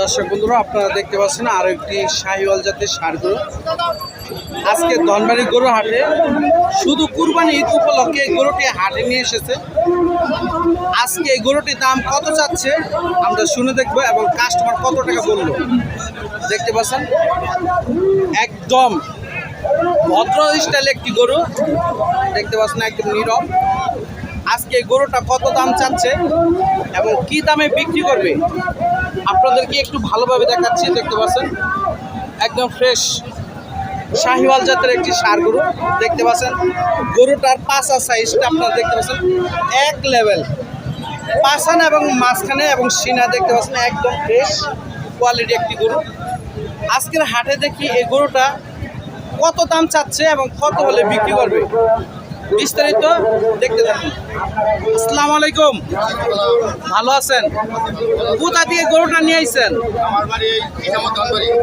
দর্শক বন্ধুরা, আপনারা দেখতে পাচ্ছেন আরও একটি শাহিওয়াল জাতের সার গরু। আজকে ধনবাড়ি গরু হাটে শুধু কুরবানি ঈদ উপলক্ষে গরুটি হাটে নিয়ে এসেছে। আজকে এই গরুটির দাম কত চাচ্ছে, আমরা শুনে দেখব এবং কাস্টমার কত টাকা বলল। দেখতে পাচ্ছেন, একদম ভদ্র স্টাইল একটি গরু। দেখতে পাচ্ছেন, একদম নীরব। আজকে গরুটা কত দাম চাচ্ছে এবং কি দামে বিক্রি করবে? আপনাদেরকে একটু ভালোভাবে দেখাচ্ছি, দেখতে পাচ্ছেন? একদম ফ্রেশ শাহিওয়াল জাতের একটি সার গরু, দেখতে পাচ্ছেন? গরুটার পাশা সাইজটা আপনারা দেখতে পাচ্ছেন, এক লেভেল পাশান এবং মাঝখানে এবং সিনা দেখতে পাচ্ছেন, একদম ফ্রেশ কোয়ালিটি একটি গরু। আজকের হাটে দেখি এই গরুটা কত দাম চাচ্ছে এবং কত হলে বিক্রি করবে? বিস্তারিত দেখতে থাকুন। আসসালামু আলাইকুম। ভালো আছেন? কোথা দিয়ে গরুটা নিয়ে আইছেন?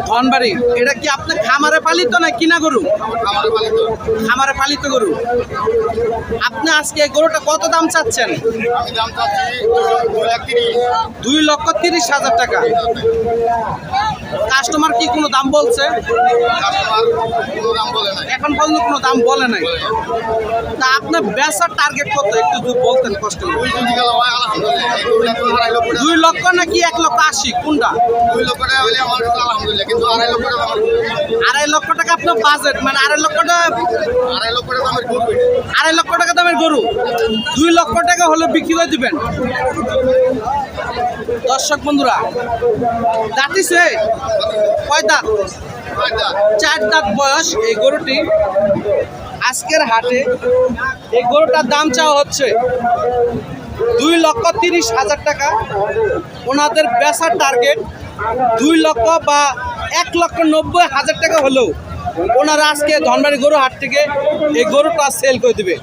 ধনবাড়ি। এটা কি আপনি খামারে পালিত না কিনা গরু? খামারে পালিত গরু। আপনি আজকে গরুটা কত দাম চাচ্ছেন? দাম চাচ্ছি দুই লক্ষ তিরিশ হাজার টাকা। কাস্টমার কি কোনো দাম বলছে? কাস্টমার এখন পর্যন্ত কোনো দাম বলে নাই। তা আপনার বেচার টার্গেট কত? একটু বলতেন কষ্ট দুই লক্ষ নাকি এক লক্ষ আশি? কোনটা? আড়াই লক্ষ টাকা আপনার বাজেট মানে আড়াই লক্ষ টাকা আড়াই লক্ষ টাকা আড়াই লক্ষ টাকা দামের গরু। দুই লক্ষ টাকা হলে বিক্রি করে দিবেন। দর্শক বন্ধুরা দাঁতিছে কয় দাঁত? চার দাঁত বয়স এই গরুটি। আজকের হাটে এই গরুটার দাম চাওয়া হচ্ছে দুই লক্ষ তিরিশ হাজার টাকা। ওনাদের বেচার টার্গেট দুই লক্ষ বা এক লক্ষ নব্বই হাজার টাকা হলেও ওনারা আজকে ধনবাড়ি গরু হাট থেকে এই গরুটা সেল করে দিবে।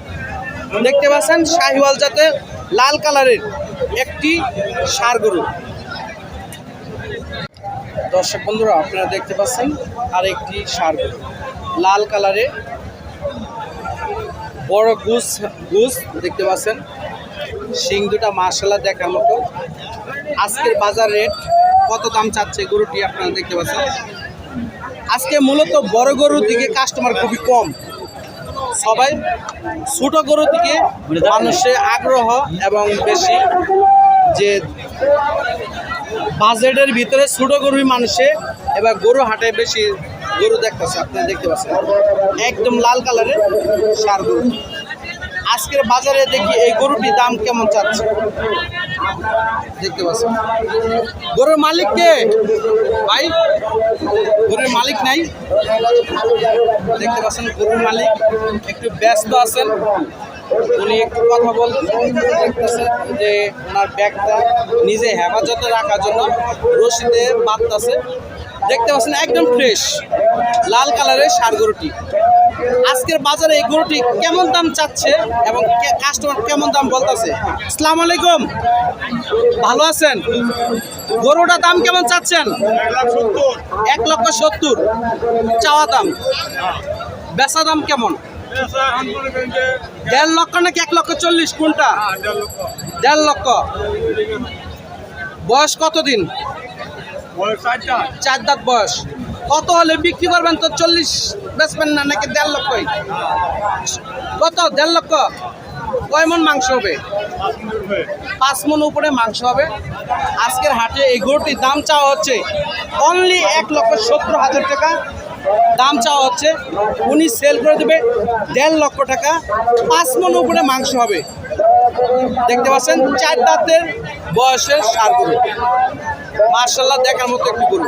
দেখতে পাচ্ছেন, শাহিওয়াল জাতের লাল কালারের একটি সার গরু। দর্শক বন্ধুরা, আপনারা দেখতে পাচ্ছেন আর একটি সার গরু। লাল কালারে বড় গুস গুস দেখতে পাচ্ছেন। শিং দুটা মার্শাল্লাহ দেখার মতো। আজকের বাজার রেট কত দাম চাচ্ছে গরুটি আপনারা দেখতে পাচ্ছেন। আজকে মূলত বড় গরুর দিকে কাস্টমার খুবই কম। সবাই ছোট গরু থেকে মানুষের আগ্রহ এবং বেশি যে বাজেটের ভিতরে ছোট গরুই মানুষে এবার গরু হাটে বেশি গরু দেখতেছে, আপনি দেখতে পাচ্ছেন। একদম লাল কালারের সার গরু। আজকের বাজারে দেখি এই গরুটির দাম কেমন চাচ্ছে? দেখতে পাচ্ছি গরুর মালিক কে? ভাই গরুর মালিক নাই। দেখতে পাচ্ছেন গরুর মালিক। একটু ব্যস্ত আছেন। উনি একটু কথা দেখতেছেন যে ওনার ব্যাগটা নিজে হেফাজতে রাখার জন্য রশিদে বাঁধতেছে। দেখতে পাচ্ছেন একদম ফ্রেশ লাল কালারের সার গরুটি। আজকের বাজারে এই গরুটি কেমন দাম চাচ্ছে এবং কাস্টমার কেমন দাম বলতেছে? আসসালামু আলাইকুম। ভালো আছেন? গরুটার দাম কেমন চাচ্ছেন? এক লক্ষ সত্তর। চাওয়া দাম? বেচা দাম কেমন? দেড় লক্ষ নাকি এক লক্ষ চল্লিশ কোনটা? দেড় লক্ষ। বয়স কতদিন? চার দাঁত? বয়স। কত হলে বিক্রি করবেন তো চল্লিশ বেচবেন না নাকি দেড় লক্ষই কত? দেড় লক্ষ? কয় মন মাংস হবে? পাঁচ মন উপরে। মাংস হবে। আজকের হাটে এই গরুটির দাম চাওয়া হচ্ছে অনলি এক লক্ষ সত্তর হাজার টাকা। দাম চাওয়া হচ্ছে উনি সেল করে দেবে দেড় লক্ষ টাকা। পাঁচ মন উপরে মাংস হবে। দেখতে পাচ্ছেন চার দাঁতের বয়সের সার গরু। মার্শাল্লাহ দেখার মতো একটি গরু।